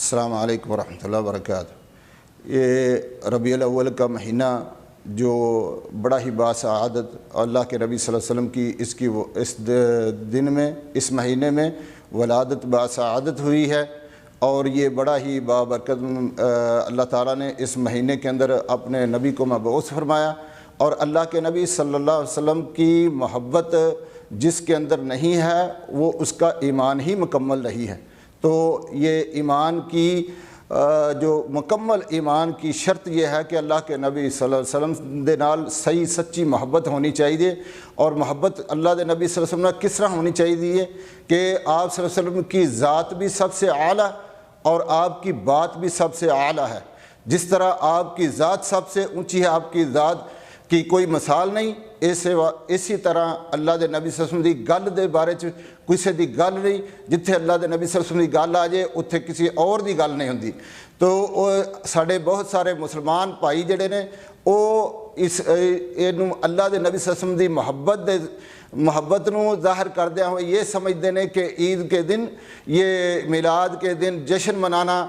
السلام علیکم ورحمۃ اللہ وبرکاتہ۔ یہ ربیع الاول کا مہینہ جو بڑا ہی باسعادت اللہ کے نبی صلی اللہ علیہ وسلم کی اس کی وہ اس دن میں، اس مہینے میں ولادت باسعادت ہوئی ہے اور یہ بڑا ہی بابرکت اللہ تعالیٰ نے اس مہینے کے اندر اپنے نبی کو مبعوث فرمایا اور اللہ کے نبی صلی اللہ علیہ وسلم کی محبت جس کے اندر نہیں ہے، وہ اس کا ایمان ہی مکمل نہیں ہے۔ تو یہ ایمان کی جو مکمل ایمان کی شرط یہ ہے کہ اللہ کے نبی صلی اللہ علیہ وسلم دے نال صحیح، سچی محبت ہونی چاہیے اور محبت اللہ دے نبی صلی اللہ علیہ وسلم کس طرح ہونی چاہیے کہ آپ صلی اللہ علیہ وسلم کی ذات بھی سب سے اعلیٰ اور آپ کی بات بھی سب سے اعلیٰ ہے۔ جس طرح آپ کی ذات سب سے اونچی ہے، آپ کی ذات ਕਿ ਕੋਈ ਮਿਸਾਲ ਨਹੀਂ ਇਸੇ ਇਸੇ ਤਰ੍ਹਾਂ ਅੱਲਾ ਦੇ ਨਬੀ ਸੱਸਮ ਦੀ ਗੱਲ ਦੇ ਬਾਰੇ ਚ ਕਿਸੇ ਦੀ ਗੱਲ ਨਹੀਂ, ਜਿੱਥੇ ਅੱਲਾ ਦੇ ਨਬੀ ਸੱਸਮ ਦੀ ਗੱਲ ਆ ਜੇ ਉੱਥੇ ਕਿਸੇ ਔਰ ਦੀ ਗੱਲ ਨਹੀਂ ਹੁੰਦੀ। ਤੋ ਉਹ ਸਾਡੇ ਬਹੁਤ ਸਾਰੇ ਮੁਸਲਮਾਨ ਭਾਈ ਜਿਹੜੇ ਨੇ, ਉਹ ਇਸ ਇਹਨੂੰ ਅੱਲਾ ਦੇ ਨਬੀ ਸੱਸਮ ਦੀ ਮੁਹੱਬਤ ਦੇ, ਮੁਹੱਬਤ ਨੂੰ ਜ਼ਾਹਰ ਕਰਦਿਆਂ ਹੋਏ ਇਹ ਸਮਝਦੇ ਨੇ ਕਿ ਈਦ ਕੇ ਦਿਨ, ਇਹ ਮਿਲਾਦ ਕੇ ਦਿਨ ਜਸ਼ਨ ਮਨਾਣਾ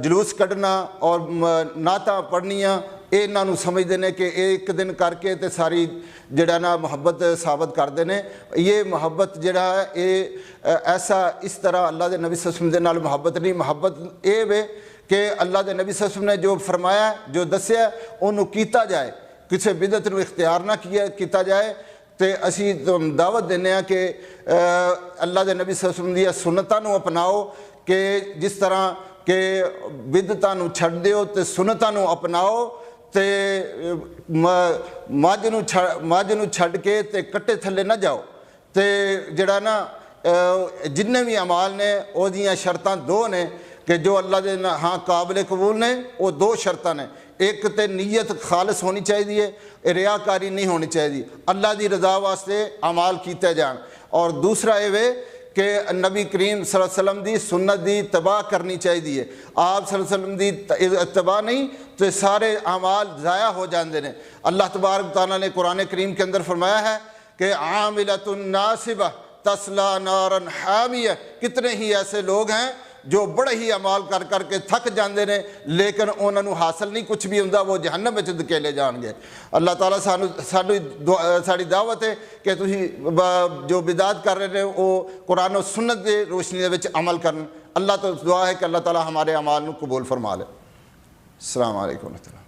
ਜਲੂਸ ਕੱਢਣਾ ਔਰ ਨਾਤਾਂ ਪੜਨੀਆਂ ਇਹ ਇਹਨਾਂ ਨੂੰ ਸਮਝਦੇ ਨੇ ਕਿ ਇਹ ਇੱਕ ਦਿਨ ਕਰਕੇ ਤੇ ਸਾਰੀ ਜਿਹੜਾ ਨਾ ਮੁਹੱਬਤ ਸਾਬਤ ਕਰਦੇ ਨੇ। ਇਹ ਮੁਹੱਬਤ ਜਿਹੜਾ ਹੈ, ਇਹ ਐਸਾ ਇਸ ਤਰ੍ਹਾਂ ਅੱਲਾ ਦੇ ਨਬੀ ਸੱਸਮ ਦੇ ਨਾਲ ਮੁਹੱਬਤ ਨਹੀਂ, ਮੁਹੱਬਤ ਇਹ ਵੇ ਕਿ ਅੱਲਾ ਦੇ ਨਬੀ ਸੱਸਮ ਨੇ ਜੋ ਫਰਮਾਇਆ, ਜੋ ਦੱਸਿਆ, ਉਹਨੂੰ ਕੀਤਾ ਜਾਏ। ਕਿਸੇ ਬਿਦਤ ਨੂੰ ਇਖਤਿਆਰ ਨਾ ਕੀਤਾ ਕੀਤਾ ਜਾਏ। ਤੇ ਅਸੀਂ ਤੁਹਾਨੂੰ ਦਾਵਤ ਦਿੰਨੇ ਆ ਕਿ ਅੱਲਾ ਦੇ ਨਬੀ ਸੱਸਮ ਦੀਆਂ ਸੁਨਤਾਂ ਨੂੰ ਅਪਣਾਓ ਕਿ ਜਿਸ ਤਰ੍ਹਾਂ ਕਿ ਵਿਦਤਾ ਨੂੰ ਛੱਡ ਦਿਓ ਤੇ ਸੁਨਤਾਂ ਨੂੰ ਅਪਣਾਓ ਤੇ ਮੱਝ ਨੂੰ ਮੱਝ ਨੂੰ ਛੱਡ ਕੇ ਤੇ ਕੱਟੇ ਥੱਲੇ ਨਾ ਜਾਓ। ਤੇ ਜਿਹੜਾ ਨਾ ਜਿੰਨੇ ਵੀ ਅਮਾਲ ਨੇ ਉਹਦੀਆਂ ਸ਼ਰਤਾਂ ਦੋ ਨੇ ਕਿ ਜੋ ਅੱਲਾ ਦੇ ਹਾਂ, ਕਾਬਲੇ ਕਬੂਲ ਨੇ, ਉਹ ਦੋ ਸ਼ਰਤਾਂ ਨੇ। ਇੱਕ ਤੇ ਨੀਅਤ ਖਾਲਸ ਹੋਣੀ ਚਾਹੀਦੀ ਹੈ ਰਿਆਕਾਰੀ ਨਹੀਂ ਹੋਣੀ ਚਾਹੀਦੀ। ਅੱਲਾ ਦੀ ਰਜ਼ਾ ਵਾਸਤੇ ਅਮਾਲ ਕੀਤੇ ਜਾਣ। ਔਰ ਦੂਸਰਾ ਇਹ ਵੇ کہ نبی کریم صلی اللہ علیہ وسلم دی سنت دی تباہ کرنی چاہیے۔ آپ صلی اللہ علیہ وسلم دی تباہ نہیں، تو سارے اعمال ضائع ہو جاندے ہیں۔ اللہ تبارک تعالیٰ نے قرآن کریم کے اندر فرمایا ہے کہ عاملت الناسبہ تسلا نارن حامیہ۔ کتنے ہی ایسے لوگ ہیں جو بڑے ہی عمال کر کر کے تھک جاندے نے، لیکن انہوں نے حاصل نہیں کچھ بھی ہوں وہ جہنم میں دکیلے جان گے۔ اللہ تعالیٰ ساری دعوت ہے کہ تھی جو بدعت کر رہے ہیں وہ قرآن و سنت دے روشنی دے وچ عمل کرن۔ اللہ تو دعا ہے کہ اللہ تعالیٰ ہمارے عمال نو قبول فرما لے۔ السلام علیکم ورحمۃ اللہ۔